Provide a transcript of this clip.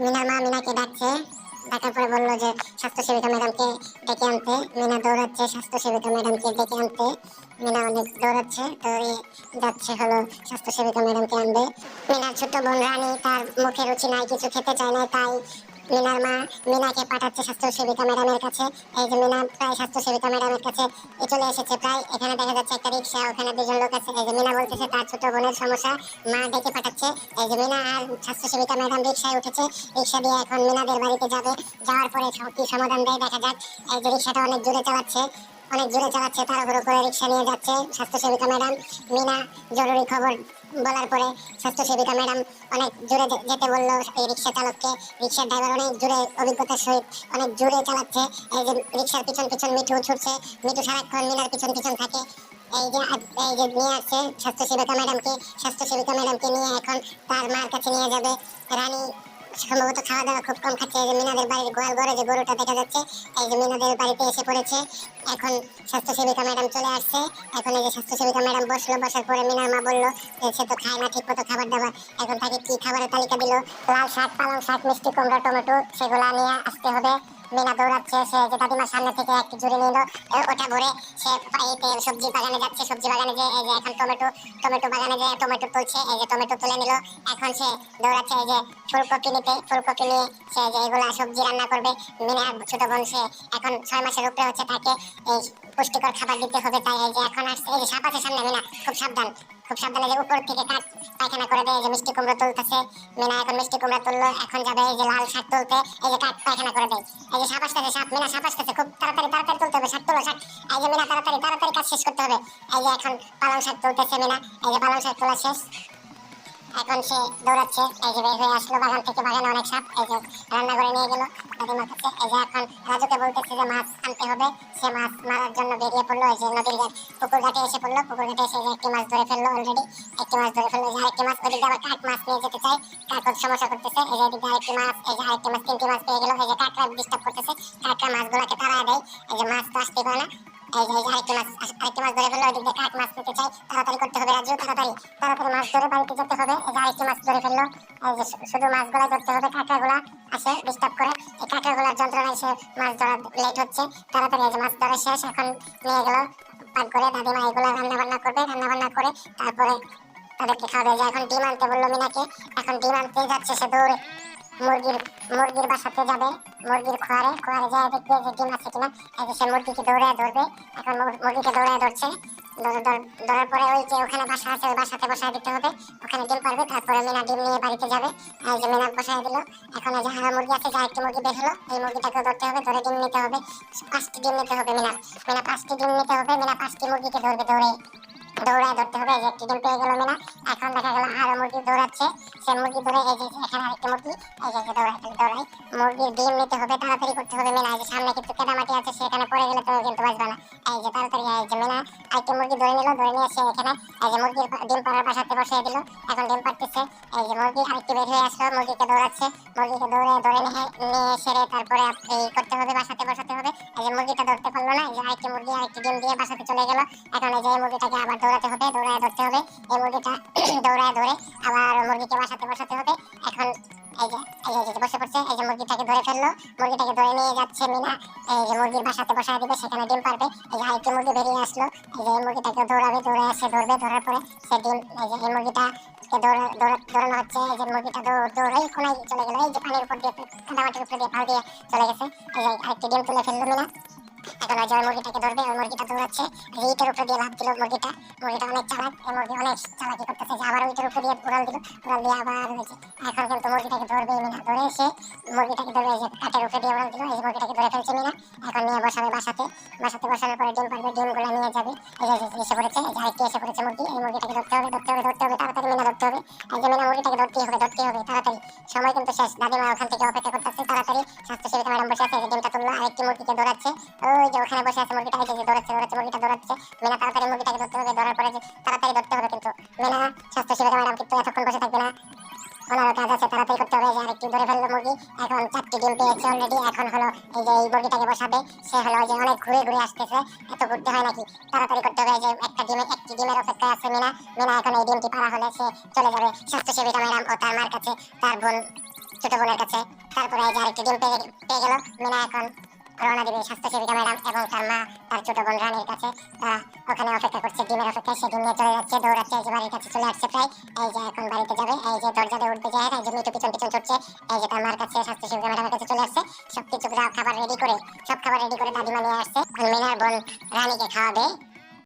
মিনার মা মিনাকে ডাকছে, ডাকার পরে বলল যে স্বাস্থ্য সেবিকা ম্যাডামকে ডেকে আনতে। মিনা দৌড়াচ্ছে স্বাস্থ্য সেবিকা ম্যাডামকে ডেকে আনতে। মিনা অনেক দৌড়াচ্ছে এই যাচ্ছে হলো স্বাস্থ্য সেবিকা ম্যাডামকে আনবে। মিনার ছোট বোন রানী তার মুখে রুচি নাই, কিছু খেতে চায় না তাই মিনার মা, মিনাকে পাঠাচ্ছে স্বাস্থ্য সেবিকা ম্যাডামের কাছে। এই যে মিনা, প্রায় স্বাস্থ্য সেবিকা ম্যাডামের কাছে চলে এসেছে প্রায়। এখানে দেখা যাচ্ছে একটা রিক্সা, ওখানে দুজন লোক আছে। এই যে মিনা বলতেছে তার ছোট বোনের সমস্যা, মা ডেকে পাঠাচ্ছে। এই যে মিনা আর স্বাস্থ্য সেবিকা ম্যাডাম রিক্সায় উঠেছে। রিক্সা দিয়ে এখন মিনাদের বাড়িতে যাবে। যাওয়ার পরে কি সমাধান দেয় দেখা যাক। এই যে রিক্সাটা অনেক জোরে চালাচ্ছে। অনেক জোরে চালাচ্ছে তাড়াহুড়ো করে রিক্সা নিয়ে যাচ্ছে স্বাস্থ্য সেবিকা ম্যাডাম, মিনা, জরুরি খবর বলার পরে স্বাস্থ্য সেবিকা ম্যাডাম অনেক জোরে যেতে বলল, এই রিক্সা চালককে। রিক্সার ড্রাইভার অনেক জোরে অভিজ্ঞতার সহিত অনেক জোরে চালাচ্ছে। এই যে রিক্সার পিছন পিছন মিঠু ছুটছে, মিঠু সারাক্ষণ মিনার পিছন পিছন থাকে। এই যে এই যে নিয়ে আসছে স্বাস্থ্য সেবিকা ম্যাডামকে স্বাস্থ্য সেবিকা ম্যাডামকে নিয়ে এখন তার মার কাছে নিয়ে যাবে। রানী সম্ভবত খাওয়া দাওয়া খুব কম খাচ্ছে। এই যে মিনাদের বাড়ির গোয়াল ঘরে যে গরুটা দেখা যাচ্ছে, এই যে মিনাদের বাড়িতে এসে পড়েছে। এখন স্বাস্থ্য সেবিকা ম্যাডাম চলে আসছে। এখন এই যে স্বাস্থ্য সেবিকা ম্যাডাম বসল, বসার পরে মিনার মা বলল যে সে তো খায় না ঠিক মতো খাবার দাবার। এখন তাকে কি খাবারের তালিকা দিল? লাল শাক, পালং শাক, মিষ্টি, কুমড়া, টমেটো, সেগুলো নিয়ে আসতে হবে। মিনা দৌড়াচ্ছে, সে যে দাদিমার সামনে থেকে একটু জুড়ে নিল ওটা ভরে সে সবজি বাগানে যাচ্ছে, সবজি বাগানে যে, এই যে এখন টমেটো টমেটো বাগানে যে টমেটো তুলছে, এই যে টমেটো তুলে নিল, এখন সে দৌড়াচ্ছে, এই যে ফুলকপি নিতে, ফুলকপি নিয়ে সে যে এগুলা সবজি রান্না করবে, মিনা, ছোট বোন সে এখন ছয় মাসের উপরে হচ্ছে তাকে এই পুষ্টিকর খাবার দিতে হবে, তাই এই যে এখন আসছে, এই যে সাপ আছে সামনে, মিনা, খুব সাবধান। খুব সাবধানে যে উপর থেকে কাট পায়খানা করে দেয় যে মিষ্টি কুমড়ো তুলতেছে। মিনা এখন মিষ্টি কুমড়া তুললো, এখন যাবে এই যে লাল শাক তুলতে, এই যে কাঠ পায়খানা করে দেয়। এই যে সাপ আসতেছে, সাপ, মিনা সাপ আসতেছে, খুব তাড়াতাড়ি তাড়াতাড়ি তুলতে হবে, শাক তুলো, শাক। এই যে মিনা, তাড়াতাড়ি তাড়াতাড়ি কাজ শেষ করতে হবে। এই যে এখন পালং শাক তুলতেছে মিনা, এই যে পালং শাক তোলা শেষ। এখন সে দৌড়াচ্ছে, এই যে বের হয়ে আসলো বাগান থেকে, বাগানে অনেক সাপ, এই যে রান্না করে নিয়ে গেল। দাদিমার কাছে এই যে এখন রাজুকে বলতেছে যে মাছ আনতে হবে, সে মাছ মারার জন্য বেরিয়ে পড়ল, এই যে নদীর পুকুর ঘাটে এসে পড়ল। পুকুর ঘাটে এসে একটি মাছ ধরে ফেলল অলরেডি একটি মাছ ধরে ফেলল, যে আরেকটি মাছ, ওদিকে আবার কাক মাছ নিয়ে যেতে চাই কাক সমস্যা করতেছে, এই যে এদিকে আরেকটি মাছ, এই যে আরেকটি মাছ, তিনটি মাছ পেয়ে গেল, এই যে কাকরা ডিস্টার্ব করতেছে। কাকরা মাছগুলোকে তাড়া দেয়, এই যে মাছ তো আসতে পারে না। এই যে আরেকটি মাছ আরেকটি মাছ ধরে ফেলল ওদিক দিয়ে মাছ নিতে চাই। তাড়াতাড়ি করতে হবে রাজু, তাড়াতাড়ি তাড়াতাড়ি মাছ ধরে বাড়িতে যেতে হবে। এই যে আরেকটি মাছ ধরে ফেলল, এই যে শুধু মাছগুলাই ধরতে হবে, কাঁকড়াগুলা আসে ডিস্টার্ব করে। এই কাঁকড়াগুলার যন্ত্রণায় সে মাছ ধরা লেট হচ্ছে। তাড়াতাড়ি এই যে মাছ ধরা শেষ, এখন নিয়ে গেল, পাক করে দাদিমা এগুলো রান্না বান্না করবে রান্না বান্না করে তারপরে তাদেরকে খাওয়াবে। যে এখন ডিম আনতে বলল মিনাকে, এখন ডিম আনতে যাচ্ছে সে দৌড়ে মুরগির মুরগির বাসাতে যাবে, মুরগির খোয়ারে খোয়ারে যায় দেখবে যে ডিম আছে কিনা। এই সে মুরগিকে দৌড়ায় ধরবে, এখন মুরগিকে দৌড়ায় ধরছে। ধর- ধর- ধরার পরে ওই যে ওখানে বাসা আছে, ওই বাসাতে বসায় দিতে হবে। ওখানে ডিম পারবে, তারপরে মিনা ডিম নিয়ে বাড়িতে যাবে। এই যে মিনা বসায় দিল। এখন যে হারা মুরগি আছে, যা একটি মুরগি বের হলো, এই মুরগিটাকে ধরতে হবে, ধরে ডিম নিতে হবে। পাঁচটি ডিম নিতে হবে মিনা মিনা পাঁচটি ডিম নিতে হবে, মিনা পাঁচটি মুরগিকে ধরবে দৌড়ে। দৌড়ায় ধরতে হবে যে একটি ডিম পেয়ে গেল মিনা এখন দেখা গেল আরও মুরগি দৌড়াচ্ছে সে মুরগি ধরে এই যে এখানে আরেকটি মুরগি এই যে দৌড়ায় দৌড়ায় মুরগির ডিম নিতে হবে তাড়াতাড়ি করতে হবে মিনা এই যে সামনে কিন্তু কেদামাটি আছে সেখানে পড়ে গেলে তো কিন্তু বাঁচবে না এই যে তাড়াতাড়ি এই যে মিনা আরেকটি মুরগি ধরে নিল ধরে নিয়ে সে এখানে এই যে মুরগির ডিম পাড়ার বাসাতে বসিয়ে দিল এখন ডিম পাড়তেছে এই যে মুরগি আরেকটি বের হয়ে আসলো মুরগিকে দৌড়াচ্ছে মুরগিকে দৌড়ে ধরে নিয়ে নিয়ে সেরে তারপরে এই করতে হবে বাসাতে বসাতে হবে এই যে মুরগিটা ধরতে পারল না এই যে আরেকটি মুরগি আরেকটি ডিম দিয়ে বাসাতে চলে গেল এখন এই যে মুরগিটাকে আবার দৌড়াতে হবে, দৌড়ায় ধরতে হবে। এই মুরগিটা দৌড়ায় ধরে আবার মুরগিকে বাসাতে, বসাতে হবে। এখন এই যে এই যে বসে পড়ছে, এই যে মুরগিটাকে ধরে ফেলল। মুরগিটাকে ধরে নিয়ে যাচ্ছে মিনা। এই যে মুরগির বাসাতে বসায় দিবে, সেখানে ডিম পারবে। এই যে আরেকটি মুরগি বেরিয়ে আসলো। এই যে এই মুরগিটাকে দৌড়াবে, দৌড়ে আসে ধরবে, ধরার পরে সে ডিম, এই যে এই মুরগিটা দৌড়া দৌড়া, দৌড়ানো হচ্ছে। এই যে মুরগিটা দৌড় কোনায় চলে গেল। এই যে পানির উপর দিয়ে কাদামাটির উপর দিয়ে ফাল দিয়ে চলে গেছে। এই যে আরেকটি ডিম তুলে ফেলল মিনা। যে ওই মুরগিটাকে ধরবে, ওই মুরগিটা দৌড়াচ্ছে রিটের উপরে দিয়ে লাভ দিল মুরগিটা মুরগিটা অনেক চালাক, এই মুরগি অনেক চালাকি করতেছে, যে আবার ওইটার উপরে দিয়ে উড়াল দিল, উড়াল দিয়ে আবার হয়েছে এখন কিন্তু মুরগিটাকে ধরবে মিনা, ধরে এসে মুরগিটাকে এই যে কাঠের উপরে দিয়ে উড়াল দিল, এই মুরগিটাকে ধরে ফেলছে মিনা, এখন নিয়ে বসাবে বাসাতে বাসাতে বসানোর পরে ডিম পারবে, ডিমগুলো নিয়ে যাবে, এই যে এসে পড়েছে আরেকটি এসে পড়েছে মুরগি, এই মুরগিটাকে ধরতে হবে ধরতে হবে ধরতে হবে, তাড়াতাড়ি মিনা ধরতে হবে, এই যে মিনা মুরগিটাকে ধরতেই হবে ধরতেই হবে, তাড়াতাড়ি, সময় কিন্তু শেষ, দাদিমা ওখান থেকে অপেক্ষা করতেছে, তাড়াতাড়ি স্বাস্থ্য সেবিকা ম্যাডাম বসে আছে ওখানে বসে আছে, মুরগিটা যে দৌড়াচ্ছে দৌড়াচ্ছে, মুরগিটা দৌড়াচ্ছে। মিনা তাড়াতাড়ি মুরগিটাকে ধরতে হবে, ধরার পরে তাড়াতাড়ি ধরতে হবে কিন্তু। মিনা, স্বাস্থ্য সেবিকা ম্যাডাম কিন্তু এতক্ষণ বসে থাকবে না। ওনারও কাজ আছে, তাড়াতাড়ি করতে হবে যে আরেকটি ধরে ফেলল মুরগি। এখন চারটি ডিম পেয়েছে অলরেডি এখন হলো এই যে এই মুরগিটাকে বসাবে। সে হলো যে অনেক ঘুরে ঘুরে আসতেছে, এত ঘুরতে হয় নাকি? তাড়াতাড়ি করতে হবে যে একটা ডিমে, একটি ডিমের অপেক্ষায় আছে মিনা। মিনা এখন এই ডিমটি পারা হলে সে চলে যাবে। স্বাস্থ্য সেবিকা ম্যাডাম ও তার মার কাছে, তার বোন, ছোট বোনের কাছে। তারপরে এই যে আরেকটি ডিম পেয়ে গেল। মিনা এখন রওনা দিবে স্বাস্থ্য সেবিকা ম্যাডাম এবং তার মা, তার ছোট বোন রানীর কাছে। তারা ওখানে অপেক্ষা করছে, ডিমের অপেক্ষায়। সে ডিম নিয়ে চলে যাচ্ছে, দৌড়াচ্ছে, এই যে বাড়ির কাছে চলে আসছে প্রায়। এই যে এখন বাড়িতে যাবে, এই যে দরজাতে উঠতে যায়, এই যে মিটু পিছন পিছন ছুটছে। এই যে তার মার কাছে স্বাস্থ্যসেবিকা ম্যাডামের কাছে চলে আসছে। সব কিছু খাবার রেডি করে, সব খাবার রেডি করে দাদিমা নিয়ে আসছে। মিনার বোন রানীকে খাওয়াবে।